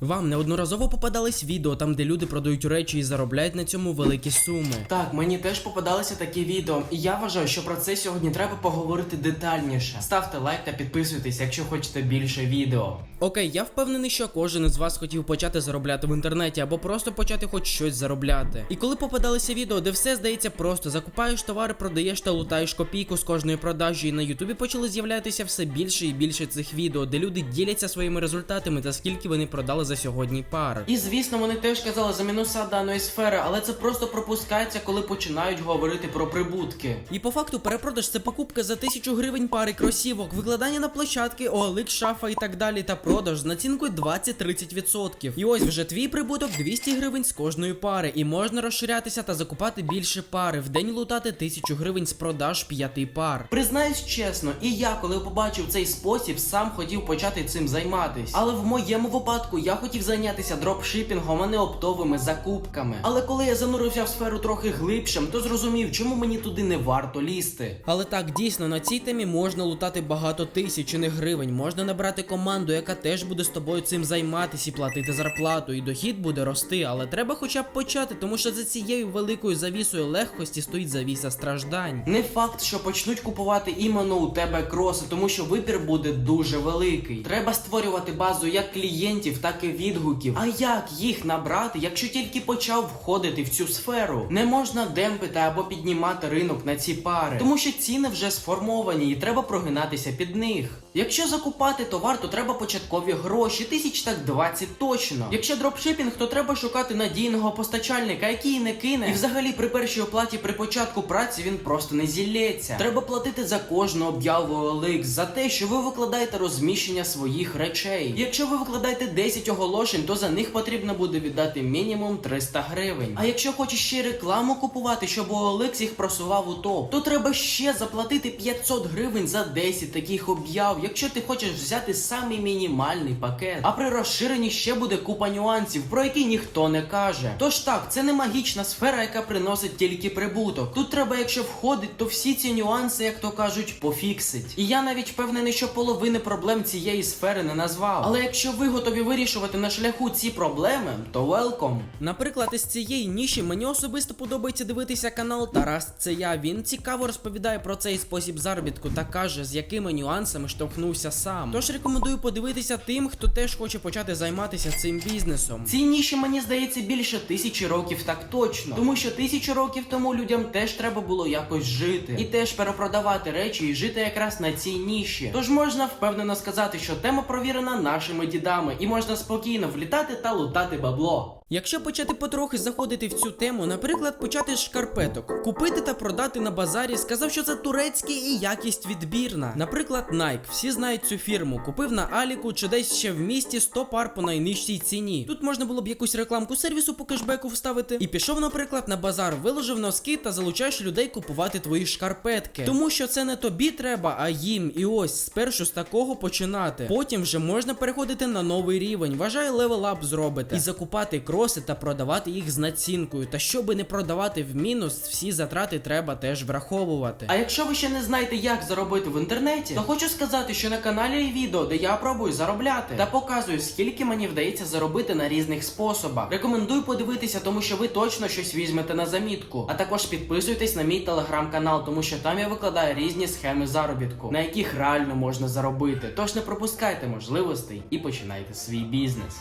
Вам неодноразово попадались відео там, де люди продають речі і заробляють на цьому великі суми. Так, мені теж попадалися такі відео, і я вважаю, що про це сьогодні треба поговорити детальніше. Ставте лайк та підписуйтесь, якщо хочете більше відео. Окей, я впевнений, що кожен із вас хотів почати заробляти в інтернеті або просто почати хоч щось заробляти. І коли попадалися відео, де все здається просто, закупаєш товари, продаєш та лутаєш копійку з кожної продажі, і на Ютубі почали з'являтися все більше і більше цих відео, де люди діляться своїми результатами та скільки вони продали за сьогодні пар. І звісно, вони теж казали за мінуса даної сфери, але це просто пропускається, коли починають говорити про прибутки. І по факту перепродаж це покупка за тисячу гривень пари кросівок, викладання на площадки, OLX, шафа і так далі, та продаж з націнкою 20-30%. І ось вже твій прибуток 200 гривень з кожної пари, і можна розширятися та закупати більше пари. В день лутати 1000 гривень з продаж п'яти пар. Признаюсь чесно, і я, коли побачив цей спосіб, сам хотів почати цим займатись. Але в моєму випадку я хотів зайнятися дропшипінгом, а не оптовими закупками. Але коли я занурився в сферу трохи глибшим, то зрозумів, чому мені туди не варто лізти. Але так, дійсно, на цій темі можна лутати багато тисяч і не гривень. Можна набрати команду, яка теж буде з тобою цим займатися і платити зарплату, і дохід буде рости. Але треба хоча б почати, тому що за цією великою завісою легкості стоїть завіса страждань. Не факт, що почнуть купувати іменно у тебе кроси, тому що вибір буде дуже великий. Треба створювати базу як клієнтів, так і відгуків. А як їх набрати, якщо тільки почав входити в цю сферу? Не можна демпити або піднімати ринок на ці пари, тому що ціни вже сформовані і треба прогинатися під них. Якщо закупати товар, то треба початкові гроші, тисяч так 20 точно. Якщо дропшипінг, то треба шукати надійного постачальника, який не кине. І взагалі при першій оплаті при початку праці він просто не зілється. Треба платити за кожну об'яву OLX, за те, що ви викладаєте розміщення своїх речей. Якщо ви викладаєте 10 оголошень, то за них потрібно буде віддати мінімум 300 гривень. А якщо хочеш ще рекламу купувати, щоб OLX їх просував у топ, то треба ще заплатити 500 гривень за 10 таких об'яв, якщо ти хочеш взяти самий мінімальний пакет. А при розширенні ще буде купа нюансів, про які ніхто не каже. Тож так, це не магічна сфера, яка приносить тільки прибуток. Тут треба, якщо входить, то всі ці нюанси, як то кажуть, пофіксить. І я навіть впевнений, що половини проблем цієї сфери не назвав. Але якщо ви готові вирішувати на шляху ці проблеми, то welcome. Наприклад, із цієї ніші мені особисто подобається дивитися канал Тарас. Це я. Він цікаво розповідає про цей спосіб заробітку та каже, з якими нюансами штовхнувся сам. Тож рекомендую подивитися тим, хто теж хоче почати займатися цим бізнесом. Цій ніші мені здається більше тисячі років так точно. Тому що тисячу років тому людям теж треба було якось жити і теж перепродавати речі і жити якраз на цій ніші. Тож можна впевнено сказати, що тема провірена нашими дідами, і можна спокійно влітати та лутати бабло. Якщо почати потрохи заходити в цю тему, наприклад, почати з шкарпеток, купити та продати на базарі, сказав, що це турецькі і якість відбірна. Наприклад, Nike. Всі знають цю фірму. Купив на Аліку чи десь ще в місті 100 пар по найнижчій ціні. Тут можна було б якусь рекламку сервісу по кешбеку вставити. І пішов, наприклад, на базар, виложив носки та залучаєш людей купувати твої шкарпетки. Тому що це не тобі треба, а їм. І ось спершу з такого починати. Потім вже можна переходити на новий рівень. Вважаю, левелап зробите. І закупати кроси та продавати їх з націнкою. Та щоби не продавати в мінус, всі затрати треба теж враховувати. А якщо ви ще не знаєте, як заробити в інтернеті, то хочу сказати, що на каналі є відео, де я пробую заробляти та показую, скільки мені вдається заробити на різних способах. Рекомендую подивитися, тому що ви точно щось візьмете на замітку. А також підписуйтесь на мій телеграм-канал, тому що там я викладаю різні схеми заробітку, на яких реально можна заробити. Тож не пропускайте можливостей і починайте свій бізнес.